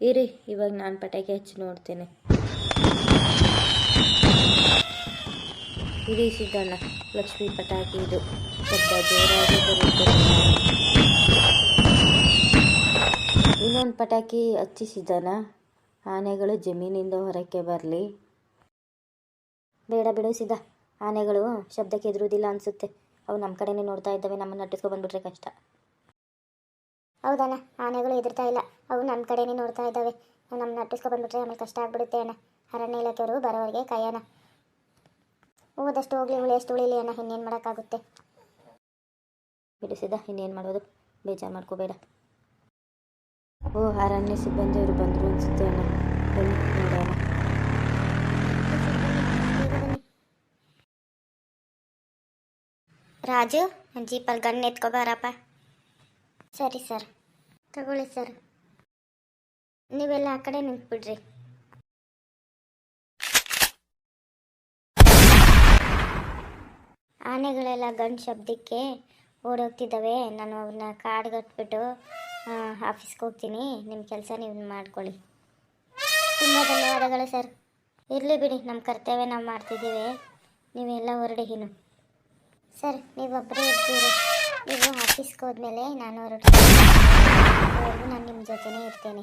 ಇರಿ, ಇವಾಗ ನಾನು ಪಟಾಕಿ ಹಚ್ಚಿ ನೋಡ್ತೇನೆ. ಇಡೀ ಸಿದ್ದಣ್ಣ, ಲಕ್ಷ್ಮಿ ಪಟಾಕಿ ಇದು. ಜೋರಾಗಿ ಬರುತ್ತೆ. ಇನ್ನೊಂದು ಪಟಾಕಿ ಹಚ್ಚಿಸಿದ್ದಾನ ಆನೆಗಳು ಜಮೀನಿಂದ ಹೊರಕ್ಕೆ ಬರಲಿ. ಬೇಡ ಬಿಡು ಸಿದ್ಧ. ಆನೆಗಳು ಶಬ್ದಕ್ಕೆ ಎದುರುವುದಿಲ್ಲ ಅನಿಸುತ್ತೆ. ಅವು ನಮ್ಮ ಕಡೆನೇ ನೋಡ್ತಾ ಇದ್ದಾವೆ, ನಮ್ಮನ್ನು ನಟ್ಟಿಸ್ಕೊ ಬಂದ್ಬಿಟ್ರೆ ಕಷ್ಟ. ಹೌದಣ್ಣ ಆನೆಗಳು ಎದುರ್ತಾ ಇಲ್ಲ. ಅವು ನಮ್ಮ ಕಡೆನೇ ನೋಡ್ತಾ ಇದ್ದಾವೆ. ನಮ್ಮ ನಟ್ಟಿಸ್ಕೊ ಬಂದ್ಬಿಟ್ರೆ ಆಮೇಲೆ ಕಷ್ಟ ಆಗ್ಬಿಡುತ್ತೆ ಅಣ್ಣ. ಅರಣ್ಯ ಇಲಾಖೆಯವರು ಬರೋರಿಗೆ ಕಾಯೋಣ ಹೋದಷ್ಟು ಹೋಗ್ಲಿ ಉಳಿಯಷ್ಟು ಉಳಿಲಿ ಅಣ್ಣ ಇನ್ನೇನು ಮಾಡೋಕ್ಕಾಗುತ್ತೆ? ಬಿಡಿಸಿದ ಇನ್ನೇನು ಮಾಡೋದು ಬೇಜಾರು ಮಾಡ್ಕೋಬೇಡ. ಓ ಅರಣ್ಯ ಸಿಬ್ಬಂದಿಯವರು ಬಂದರು ಅನಿಸುತ್ತೆ ಅಣ್ಣ. ಬನ್ನಿ ನೋಡೋಣ. ರಾಜು ಜೀಪಲ್ಲಿ ಗನ್ ಎತ್ಕೊಬಾರಪ್ಪ ಸರಿ ಸರ್. ತಗೊಳ್ಳಿ ಸರ್. ನೀವೆಲ್ಲ ಆ ಕಡೆ ನಿಂತ್ಬಿಡ್ರಿ. ಆನೆಗಳೆಲ್ಲ ಗಂಡು ಶಬ್ದಕ್ಕೆ ಓಡೋಗ್ತಿದ್ದಾವೆ. ನಾನು ಅವನ್ನ ಕಾಡ್ಗಟ್ಬಿಟ್ಟು ಆಫೀಸ್ಗೆ ಹೋಗ್ತೀನಿ. ನಿಮ್ಮ ಕೆಲಸ ನೀವು ಮಾಡ್ಕೊಳ್ಳಿ. ತುಂಬ ಧನ್ಯವಾದಗಳು ಸರ್. ಇರಲಿ ಬಿಡಿ ನಮ್ಮ ಕರ್ತವ್ಯ ನಾವು ಮಾಡ್ತಿದ್ದೀವಿ. ನೀವೆಲ್ಲ ಹೊರಡಿ ಇನ್ನು. ಸರ್ ನೀವೊಬ್ಬರೇ ಇರ್ತೀರಿ. ನೀವು ಆಫೀಸ್ಗೆ ಹೋದ್ಮೇಲೆ ನಾನು ಅಲ್ಲಿವರೆಗೂ ನಾನು ನಿಮ್ಮ ಜೊತೆನೇ ಇರ್ತೇನೆ.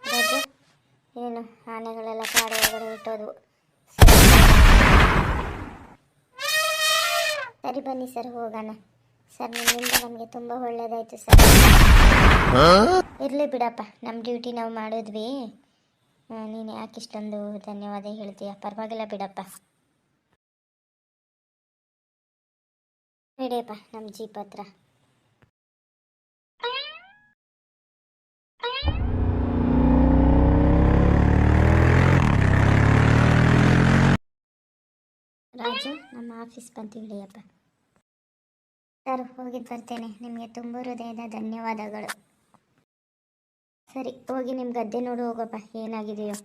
ರಾಜು? ಏನು ಆನೆಗಳೆಲ್ಲ ಕಾಡು ಒಳಗಡೆ ಹುಟ್ಟೋದು. ಸರಿ ಬನ್ನಿ ಸರ್, ಹೋಗೋಣ. ಸರ್, ನಿಮ್ಮಿಂದ ನಮಗೆ ತುಂಬ ಒಳ್ಳೇದಾಯ್ತು ಸರ್. ಇರಲಿ ಬಿಡಪ್ಪ ನಮ್ಮ ಡ್ಯೂಟಿ ನಾವು ಮಾಡಿದ್ವಿ. ನೀನು ಯಾಕೆ ಇಷ್ಟೊಂದು ಧನ್ಯವಾದ ಹೇಳ್ತೀಯ? ಪರವಾಗಿಲ್ಲ ಬಿಡಪ್ಪ. ನಡಿಯಪ್ಪ ನಮ್ಮ ಜೀಪ್ ಹತ್ರ. ರಾಜು, ನಮ್ಮ ಆಫೀಸ್ ಬಂತು ಹಿಡಿಯಪ್ಪ ಸರ್ ಹೋಗಿದ್ದು ಬರ್ತೇನೆ. ನಿಮಗೆ ತುಂಬ ಹೃದಯದ ಧನ್ಯವಾದಗಳು. ಸರಿ, ಹೋಗಿ ನಿಮ್ಮ ಗದ್ದೆ ನೋಡು ಹೋಗಪ್ಪ. ಏನಾಗಿದೆಯೋ.